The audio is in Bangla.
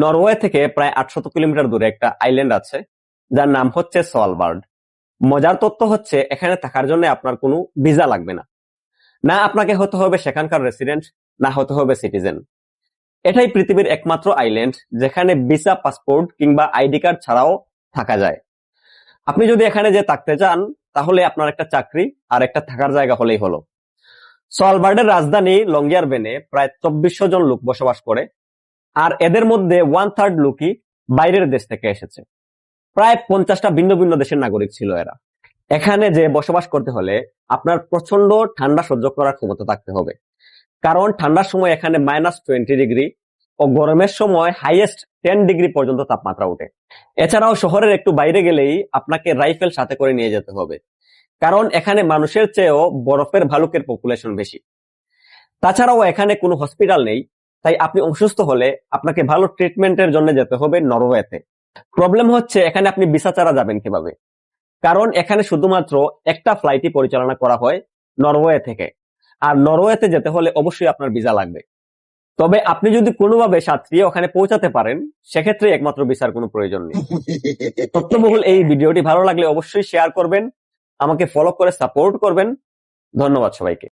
নরওয়ে থেকে প্রায় আটশত কিলোমিটার দূরে একটা আইল্যান্ড আছে, যার নাম হচ্ছে সলবার্ড মজার তথ্য হচ্ছে, এখানে থাকার জন্য আপনার কোনো ভিসা লাগবে না। না আপনাকে হতে হবে সেখানকার রেসিডেন্ট না হতে হবে সিটিজেন এটাই পৃথিবীর একমাত্র আইল্যান্ড যেখানে ভিসা পাসপোর্ট কিংবা আইডি কার্ড ছাড়াও থাকা যায়। আপনি যদি এখানে যে থাকতে চান, তাহলে আপনার একটা চাকরি আর একটা থাকার জায়গা হলেই হলো। সলবার্ডের রাজধানী লঙ্গিয়ার বেনে প্রায় চব্বিশশো জন লোক বসবাস করে। আর এদের মধ্যে ওয়ান থার্ড লোকই বাইরের দেশ থেকে এসেছে। প্রায় পঞ্চাশটা ভিন্ন ভিন্ন দেশের নাগরিক ছিল এরা। এখানে যে বসবাস করতে হলে আপনার প্রচণ্ড ঠান্ডা সহ্য করার ক্ষমতা থাকতে হবে। কারণ ঠান্ডার সময় এখানে মাইনাস টোয়েন্টি ডিগ্রি ও গরমের সময় হাইয়েস্ট টেন ডিগ্রি পর্যন্ত তাপমাত্রা ওঠে। এছাড়াও শহরের একটু বাইরে গেলেই আপনাকে রাইফেল সাথে করে নিয়ে যেতে হবে। কারণ এখানে মানুষের চেয়েও বরফের ভালুকের পপুলেশন বেশি। তাছাড়াও এখানে কোনো হসপিটাল নেই। তাই আপনি অসুস্থ হলে আপনাকে ভালো ট্রিটমেন্টের জন্য যেতে হবে নরওয়েতে। প্রবলেম হচ্ছে এখানে আপনি ভিসা ছাড়া যাবেন কীভাবে? কারণ এখানে শুধুমাত্র একটা ফ্লাইটই পরিচালনা করা হয় নরওয়ে থেকে। আর নরওয়েতে যেতে হলে অবশ্যই আপনার ভিসা লাগবে। তবে আপনি যদি কোনোভাবে সাঁতরিয়ে ওখানে পৌঁছাতে পারেন, সেক্ষেত্রে একমাত্র ভিসার কোনো প্রয়োজন নেই। তথ্যবহুল এই ভিডিওটি ভালো লাগলে অবশ্যই শেয়ার করবেন, আমাকে ফলো করে সাপোর্ট করবেন। ধন্যবাদ সবাইকে।